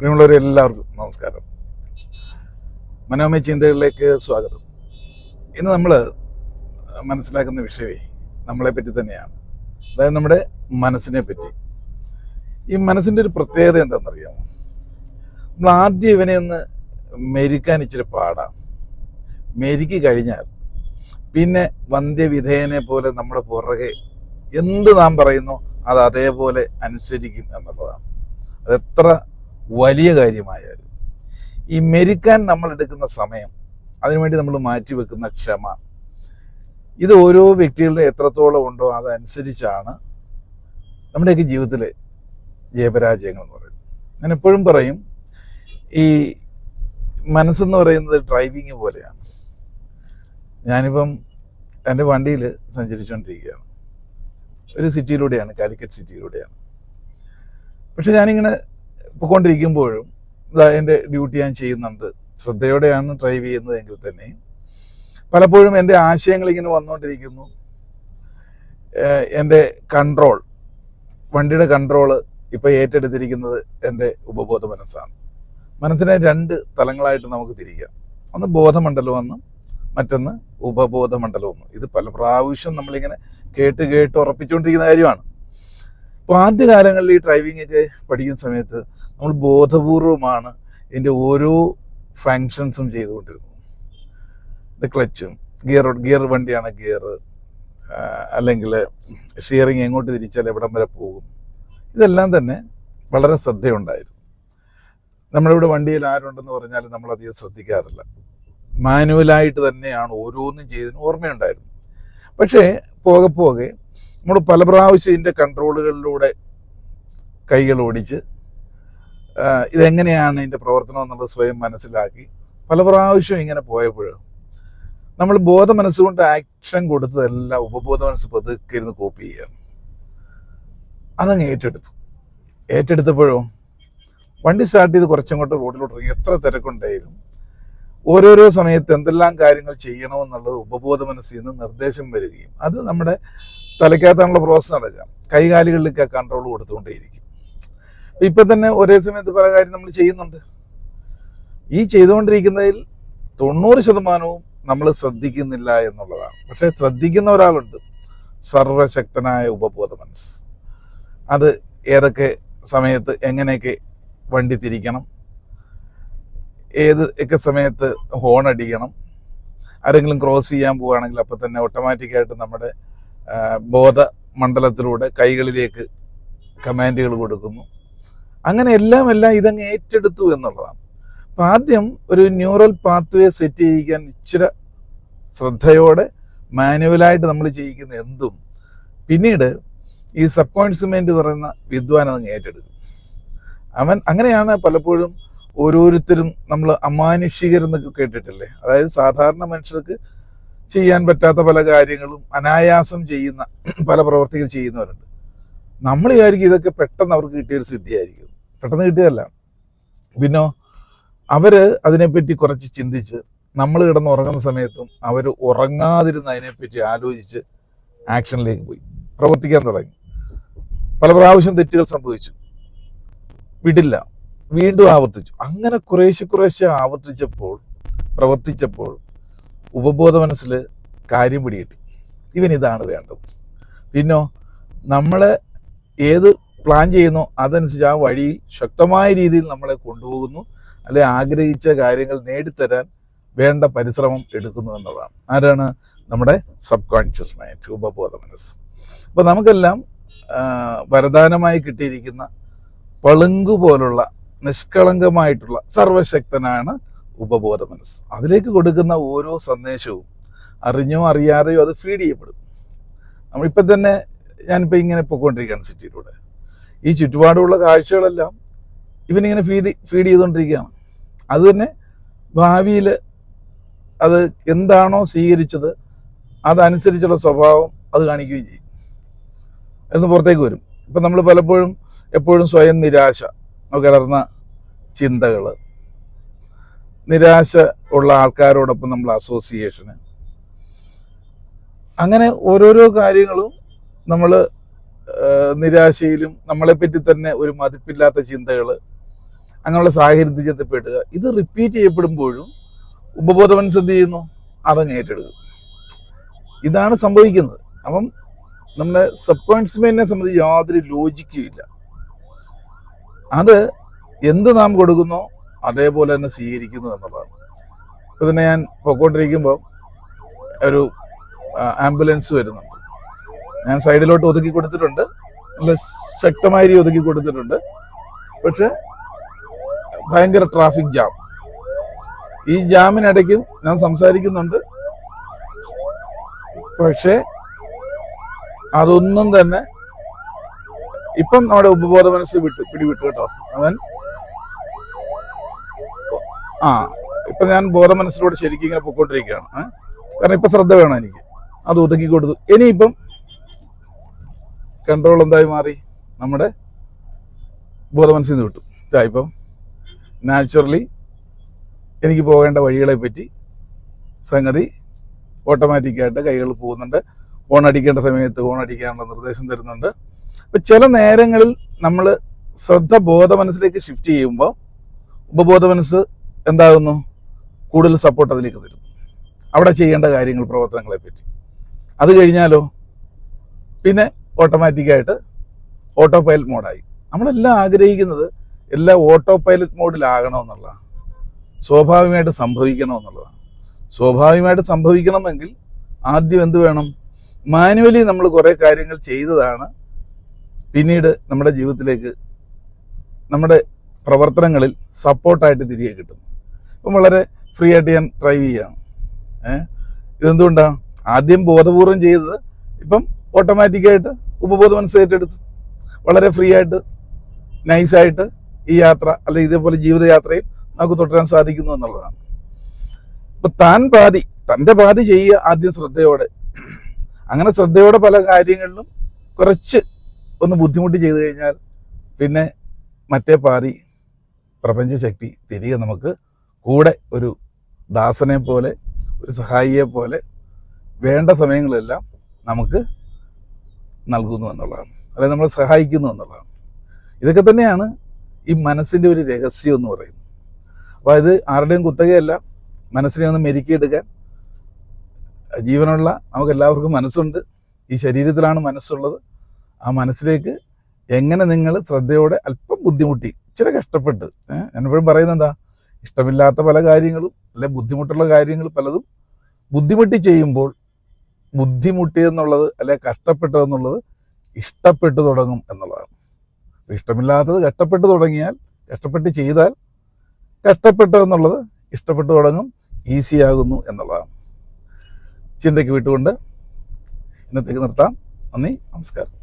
പ്രിയമുള്ളവരെ എല്ലാവർക്കും നമസ്കാരം. മനോമയ ചിന്തകളിലേക്ക് സ്വാഗതം. ഇന്ന് നമ്മൾ മനസ്സിലാക്കുന്ന വിഷയമേ നമ്മളെ പറ്റി തന്നെയാണ്. അതായത് നമ്മുടെ മനസ്സിനെ പറ്റി. ഈ മനസ്സിന്റെ ഒരു പ്രത്യേകത എന്താണെന്നറിയാമോ? നമ്മൾ ആദ്യം ഇവനെ ഒന്ന് മെരുക്കാൻ ഇച്ചിരി പാടാം മെരുക്കി കഴിഞ്ഞാൽ പിന്നെ വന്ധ്യവിധേയനെ പോലെ നമ്മുടെ പുറകെ എന്ത് നാം പറയുന്നു അത് അതേപോലെ അനുസരിക്കും എന്നുള്ളതാണ്. അതെത്ര വലിയ കാര്യമായാലും ഈ മെരുക്കാൻ നമ്മൾ എടുക്കുന്ന സമയം അതിനുവേണ്ടി നമ്മൾ മാറ്റി വെക്കുന്ന ക്ഷമ ഇത് ഓരോ വ്യക്തികളുടെ എത്രത്തോളം ഉണ്ടോ അതനുസരിച്ചാണ് നമ്മുടെയൊക്കെ ജീവിതത്തിലെ ജയപരാജയങ്ങൾ എന്ന് പറയുന്നത്. ഞാൻ എപ്പോഴും പറയും ഈ മനസ്സെന്ന് പറയുന്നത് ഡ്രൈവിങ് പോലെയാണ്. ഞാനിപ്പം എന്റെ വണ്ടിയിൽ സഞ്ചരിച്ചുകൊണ്ടിരിക്കുകയാണ്. ഒരു സിറ്റിയിലൂടെയാണ് കാലിക്കറ്റ് സിറ്റിയിലൂടെയാണ്. പക്ഷെ ഞാനിങ്ങനെ പോയിക്കൊണ്ടിരിക്കുമ്പോഴും എന്റെ ഡ്യൂട്ടി ഞാൻ ചെയ്യുന്നുണ്ട്. ശ്രദ്ധയോടെയാണ് ഡ്രൈവ് ചെയ്യുന്നതെങ്കിൽ തന്നെ. പലപ്പോഴും എന്റെ ആശയങ്ങൾ ഇങ്ങനെ വന്നുകൊണ്ടിരിക്കുന്നു എന്റെ കൺട്രോൾ വണ്ടിയുടെ കൺട്രോൾ ഇപ്പോൾ ഏറ്റെടുത്തിരിക്കുന്നത് എന്റെ ഉപബോധ മനസ്സാണ്. മനസ്സിനെ രണ്ട് തലങ്ങളായിട്ട് നമുക്ക് തിരിക്കാം. ഒന്ന് ബോധമണ്ഡലം മറ്റൊന്ന് ഉപബോധ മണ്ഡലം എന്നും ഇത് പല പ്രാവശ്യം നമ്മളിങ്ങനെ കേട്ട് കേട്ട് ഉറപ്പിച്ചുകൊണ്ടിരിക്കുന്ന കാര്യമാണ്. അപ്പോൾ ആദ്യകാലങ്ങളിൽ ഈ ഡ്രൈവിംഗ് ഒക്കെ പഠിക്കുന്ന സമയത്ത് നമ്മൾ ബോധപൂർവമാണ് ഇതിന്റെ ഓരോ ഫങ്ഷൻസും ചെയ്തുകൊണ്ടിരുന്നത്. ഇത് ക്ലച്ചും ഗിയർ ഗിയർ വണ്ടിയാണ് ഗിയർ അല്ലെങ്കിൽ ഷിയറിങ് എങ്ങോട്ട് തിരിച്ചാൽ എവിടം വരെ പോകും. ഇതെല്ലാം തന്നെ വളരെ ശ്രദ്ധയുണ്ടായിരുന്നു. നമ്മളിവിടെ വണ്ടിയിൽ ആരുണ്ടെന്ന് പറഞ്ഞാൽ നമ്മൾ അധികം ശ്രദ്ധിക്കാറില്ല. മാനുവലായിട്ട് തന്നെയാണ് ഓരോന്നും ചെയ്തതിന് ഓർമ്മയുണ്ടായിരുന്നു. പക്ഷേ പോകെ പോകെ നമ്മൾ പല പ്രാവശ്യം ഇതിന്റെ കൺട്രോളുകളിലൂടെ കൈകൾ ഓടിച്ച് ഇതെങ്ങനെയാണ് ഇതിന്റെ പ്രവർത്തനം എന്നുള്ളത് സ്വയം മനസ്സിലാക്കി. പല പ്രാവശ്യം ഇങ്ങനെ പോയപ്പോഴും നമ്മൾ ബോധ മനസ്സുകൊണ്ട് ആക്ഷൻ കൊടുത്തതെല്ലാം ഉപബോധ മനസ്സ് പതുക്കെ ഇരുന്ന് കോപ്പി ചെയ്യുകയാണ് അതങ്ങ് ഏറ്റെടുത്തു. ഏറ്റെടുത്തപ്പോഴും വണ്ടി സ്റ്റാർട്ട് ചെയ്ത് കുറച്ചങ്ങോട്ട് റോഡിലോട്ട് ഇറങ്ങി എത്ര തിരക്കുണ്ടായിരുന്നു ഓരോരോ സമയത്ത് എന്തെല്ലാം കാര്യങ്ങൾ ചെയ്യണമെന്നുള്ളത് ഉപബോധ മനസ്സിൽ നിന്ന് നിർദ്ദേശം വരികയും അത് നമ്മുടെ തലയ്ക്കകത്താണുള്ള പ്രോസസ്സ് നടക്കുക. കൈകാലുകളിലേക്ക് കൺട്രോൾ കൊടുത്തുകൊണ്ടേയിരിക്കും. ഇപ്പൊ തന്നെ ഒരേ സമയത്ത് പല കാര്യം നമ്മൾ ചെയ്യുന്നുണ്ട്. ഈ ചെയ്തുകൊണ്ടിരിക്കുന്നതിൽ തൊണ്ണൂറ് ശതമാനവും നമ്മൾ ശ്രദ്ധിക്കുന്നില്ല എന്നുള്ളതാണ്. പക്ഷെ ശ്രദ്ധിക്കുന്ന ഒരാളുണ്ട്. സർവശക്തനായ ഉപബോധ മനസ്സ്. അത് ഏതൊക്കെ സമയത്ത് എങ്ങനെയൊക്കെ വണ്ടി തിരിക്കണം ഏത് ഒക്കെ സമയത്ത് ഹോൺ അടിക്കണം ആരെങ്കിലും ക്രോസ് ചെയ്യാൻ പോവുകയാണെങ്കിൽ അപ്പം തന്നെ ഓട്ടോമാറ്റിക്കായിട്ട് നമ്മുടെ ബോധ മണ്ഡലത്തിലൂടെ കൈകളിലേക്ക് കമാൻഡുകൾ കൊടുക്കുന്നു. അങ്ങനെ എല്ലാം എല്ലാം ഇതങ്ങ് ഏറ്റെടുത്തു എന്നുള്ളതാണ്. അപ്പം ആദ്യം ഒരു ന്യൂറൽ പാത്വേ സെറ്റ് ചെയ്യിക്കാൻ ഇച്ചിരി ശ്രദ്ധയോടെ മാനുവലായിട്ട് നമ്മൾ ചെയ്യിക്കുന്ന എന്തും പിന്നീട് ഈ സബ് കോൺസ്യൂമെന്റ് പറയുന്ന വിദ്വാൻ അതങ്ങ് ഏറ്റെടുക്കും. അവൻ അങ്ങനെയാണ് പലപ്പോഴും ഓരോരുത്തരും നമ്മൾ അമാനുഷികരെന്നൊക്കെ കേട്ടിട്ടില്ലേ? അതായത് സാധാരണ മനുഷ്യർക്ക് ചെയ്യാൻ പറ്റാത്ത പല കാര്യങ്ങളും അനായാസം ചെയ്യുന്ന പല പ്രവർത്തികൾ ചെയ്യുന്നവരുണ്ട്. നമ്മൾ വിചാരിക്കും ഇതൊക്കെ പെട്ടെന്ന് അവർക്ക് കിട്ടിയൊരു സിദ്ധിയായിരിക്കും. പെട്ടെന്ന് കിട്ടിയതല്ല. പിന്നോ അവർ അതിനെപ്പറ്റി കുറച്ച് ചിന്തിച്ച് നമ്മൾ കിടന്ന് ഉറങ്ങുന്ന സമയത്തും അവർ ഉറങ്ങാതിരുന്ന് അതിനെപ്പറ്റി ആലോചിച്ച് ആക്ഷനിലേക്ക് പോയി. പ്രവർത്തിക്കാൻ തുടങ്ങി. പല പ്രാവശ്യം തെറ്റുകൾ സംഭവിച്ചു. വിടില്ല. വീണ്ടും ആവർത്തിച്ചു. അങ്ങനെ കുറേശ്ശെ കുറേശ്ശെ ആവർത്തിച്ചപ്പോൾ പ്രവർത്തിച്ചപ്പോൾ ഉപബോധ മനസ്സിൽ കാര്യം പിടികിട്ടി. ഇവൻ ഇതാണ് വേണ്ടത്. പിന്നോ നമ്മളെ ഏത് പ്ലാൻ ചെയ്യുന്നു. അതനുസരിച്ച് ആ വഴിയിൽ ശക്തമായ രീതിയിൽ നമ്മളെ കൊണ്ടുപോകുന്നു. അല്ലെ ആഗ്രഹിച്ച കാര്യങ്ങൾ നേടിത്തരാൻ വേണ്ട പരിശ്രമം എടുക്കുന്നു എന്നുള്ളതാണ്. ആരാണ്? നമ്മുടെ സബ് കോൺഷ്യസ് മൈൻഡ് ഉപബോധ മനസ്സ്. അപ്പോൾ നമുക്കെല്ലാം വരദാനമായി കിട്ടിയിരിക്കുന്ന പളുങ്കു പോലുള്ള നിഷ്കളങ്കമായിട്ടുള്ള സർവശക്തനാണ് ഉപബോധ മനസ്സ്. അതിലേക്ക് കൊടുക്കുന്ന ഓരോ സന്ദേശവും അറിഞ്ഞോ അറിയാതെയോ അത് ഫീഡ് ചെയ്യപ്പെടും. നമ്മളിപ്പോൾ തന്നെ ഞാനിപ്പോൾ ഇങ്ങനെ പോയിക്കൊണ്ടിരിക്കുകയാണ് സിറ്റിയിലൂടെ ഈ ചുറ്റുപാടുമുള്ള കാഴ്ചകളെല്ലാം ഇവനിങ്ങനെ ഫീഡ് ഫീഡ് ചെയ്തുകൊണ്ടിരിക്കുകയാണ്. അത് തന്നെ ഭാവിയിൽ അത് എന്താണോ സ്വീകരിച്ചത് അതനുസരിച്ചുള്ള സ്വഭാവം അത് കാണിക്കുകയും ചെയ്യും. എന്ന് പുറത്തേക്ക് വരും. ഇപ്പം നമ്മൾ പലപ്പോഴും എപ്പോഴും സ്വയം നിരാശ കലർന്ന ചിന്തകൾ. നിരാശ ഉള്ള ആൾക്കാരോടൊപ്പം നമ്മൾ അസോസിയേഷന് അങ്ങനെ ഓരോരോ കാര്യങ്ങളും നമ്മൾ നിരാശയിലും നമ്മളെപ്പറ്റി തന്നെ ഒരു മതിപ്പില്ലാത്ത ചിന്തകൾ അങ്ങനെയുള്ള സാഹചര്യത്തിൽ ചെത്തപ്പെടുക ഇത് റിപ്പീറ്റ് ചെയ്യപ്പെടുമ്പോഴും ഉപബോധ മനസ്സ് എന്ത് ചെയ്യുന്നു? അതങ്ങ് ഏറ്റെടുക്കും. ഇതാണ് സംഭവിക്കുന്നത്. അപ്പം നമ്മുടെ സബ് കോൺസ്മെന്റിനെ സംബന്ധിച്ച് യാതൊരു ലോജിക്കും ഇല്ല. അത് എന്ത് നാം കൊടുക്കുന്നോ അതേപോലെ തന്നെ സ്വീകരിക്കുന്നു എന്നുള്ളതാണ്. ഇപ്പം തന്നെ ഞാൻ പോയിക്കൊണ്ടിരിക്കുമ്പോൾ ഒരു ആംബുലൻസ് വരുന്നുണ്ട്. ഞാൻ സൈഡിലോട്ട് ഒതുക്കി കൊടുത്തിട്ടുണ്ട്. നല്ല ശക്തമായ രീതി ഒതുക്കി കൊടുത്തിട്ടുണ്ട്. പക്ഷെ ഭയങ്കര ട്രാഫിക് ജാം ഈ ജാമിനിടയ്ക്കും ഞാൻ സംസാരിക്കുന്നുണ്ട്. പക്ഷേ അതൊന്നും തന്നെ ഇപ്പം നമ്മുടെ ഉപബോധ മനസ്സ് വിട്ടു പിടിവിട്ടു കേട്ടോ. അവൻ ആ ഇപ്പൊ ഞാൻ ബോധ മനസ്സിലൂടെ ശരിക്കും ഇങ്ങനെ പൊക്കോണ്ടിരിക്കുകയാണ് കാരണം ഇപ്പൊ ശ്രദ്ധ വേണം എനിക്ക്. അത് ഒതുക്കി കൊടുത്തു. ഇനിയിപ്പം കൺട്രോൾ എന്തായി മാറി? നമ്മുടെ ബോധ മനസ്സിൽ നിന്ന് വിട്ടു ഇപ്പം നാച്ചുറലി എനിക്ക് പോകേണ്ട വഴികളെ പറ്റി സംഗതി ഓട്ടോമാറ്റിക്കായിട്ട് കൈകൾ പോകുന്നുണ്ട്. ഹോൺ അടിക്കേണ്ട സമയത്ത് ഹോൺ അടിക്കാനുള്ള നിർദ്ദേശം തരുന്നുണ്ട്. അപ്പം ചില നേരങ്ങളിൽ നമ്മൾ ശ്രദ്ധ ബോധ മനസ്സിലേക്ക് ഷിഫ്റ്റ് ചെയ്യുമ്പോൾ ഉപബോധ മനസ്സ് എന്താകുന്നു? കൂടുതൽ സപ്പോർട്ട് അതിലേക്ക് തരുന്നു അവിടെ ചെയ്യേണ്ട കാര്യങ്ങൾ പ്രവർത്തനങ്ങളെ പറ്റി. അത് കഴിഞ്ഞാലോ? പിന്നെ ഓട്ടോമാറ്റിക്കായിട്ട് ഓട്ടോ പൈലറ്റ് മോഡായി നമ്മളെല്ലാം ആഗ്രഹിക്കുന്നത് എല്ലാം ഓട്ടോ പൈലറ്റ് മോഡിലാകണമെന്നുള്ളതാണ് സ്വാഭാവികമായിട്ട് സംഭവിക്കണമെന്നുള്ളതാണ്. സ്വാഭാവികമായിട്ട് സംഭവിക്കണമെങ്കിൽ ആദ്യം എന്ത് വേണം? മാനുവലി നമ്മൾ കുറേ കാര്യങ്ങൾ ചെയ്തതാണ്. പിന്നീട് നമ്മുടെ ജീവിതത്തിലേക്ക് നമ്മുടെ പ്രവർത്തനങ്ങളിൽ സപ്പോർട്ടായിട്ട് തിരികെ കിട്ടും അപ്പം വളരെ ഫ്രീ ആയിട്ട് ഞാൻ ഡ്രൈവ് ചെയ്യുകയാണ്. ഏഹ് ഇതെന്തുകൊണ്ടാണ് ആദ്യം ബോധപൂർവം ചെയ്തത് ഇപ്പം ഓട്ടോമാറ്റിക്കായിട്ട് ഉപബോധ മനസ്സ് ഏറ്റെടുത്തു വളരെ ഫ്രീ ആയിട്ട് നൈസായിട്ട് ഈ യാത്ര അല്ലെങ്കിൽ ഇതേപോലെ ജീവിതയാത്രയും നമുക്ക് തുടരാൻ സാധിക്കുന്നു എന്നുള്ളതാണ്. ഇപ്പൊ താൻ പാതി തന്റെ പാതി ചെയ്യുക ആദ്യം ശ്രദ്ധയോടെ. അങ്ങനെ ശ്രദ്ധയോടെ പല കാര്യങ്ങളിലും കുറച്ച് ഒന്ന് ബുദ്ധിമുട്ട് ചെയ്തു കഴിഞ്ഞാൽ പിന്നെ മറ്റേ പാതി പ്രപഞ്ചശക്തി തിരികെ നമുക്ക് കൂടെ ഒരു ദാസനെ പോലെ ഒരു സഹായിയെ പോലെ വേണ്ട സമയങ്ങളെല്ലാം നമുക്ക് നൽകുന്നു എന്നുള്ളതാണ്. അല്ലെ നമ്മളെ സഹായിക്കുന്നു എന്നുള്ളതാണ്. ഇതൊക്കെ തന്നെയാണ് ഈ മനസ്സിന്റെ ഒരു രഹസ്യം എന്ന് പറയുന്നത്. അപ്പോൾ ഇത് ആരുടെയും കുത്തകയല്ല. മനസ്സിനെ ഒന്ന് മെരുക്കിയെടുക്കാൻ ജീവനുള്ള നമുക്ക് എല്ലാവർക്കും മനസ്സുണ്ട്. ഈ ശരീരത്തിലാണ് മനസ്സുള്ളത്. ആ മനസ്സിലേക്ക് എങ്ങനെ നിങ്ങൾ ശ്രദ്ധയോടെ അല്പം ബുദ്ധിമുട്ടി ഇച്ചിരി കഷ്ടപ്പെട്ട് ഞാൻ പറയുന്നത് എന്താ? ഇഷ്ടമില്ലാത്ത പല കാര്യങ്ങളും അല്ലെ ബുദ്ധിമുട്ടുള്ള കാര്യങ്ങൾ പലതും ബുദ്ധിമുട്ടി ചെയ്യുമ്പോൾ ബുദ്ധിമുട്ടിയെന്നുള്ളത് അല്ലെ കഷ്ടപ്പെട്ടതെന്നുള്ളത് ഇഷ്ടപ്പെട്ടു തുടങ്ങും എന്നുള്ളതാണ്. ഇഷ്ടമില്ലാത്തത് കഷ്ടപ്പെട്ട് തുടങ്ങിയാൽ കഷ്ടപ്പെട്ട് ചെയ്താൽ കഷ്ടപ്പെട്ടതെന്നുള്ളത് ഇഷ്ടപ്പെട്ടു തുടങ്ങും ഈസിയാകുന്നു എന്നുള്ളതാണ്. ചിന്തയ്ക്ക് വിട്ടുകൊണ്ട് ഇന്നത്തേക്ക് നിർത്താം. നന്ദി നമസ്കാരം.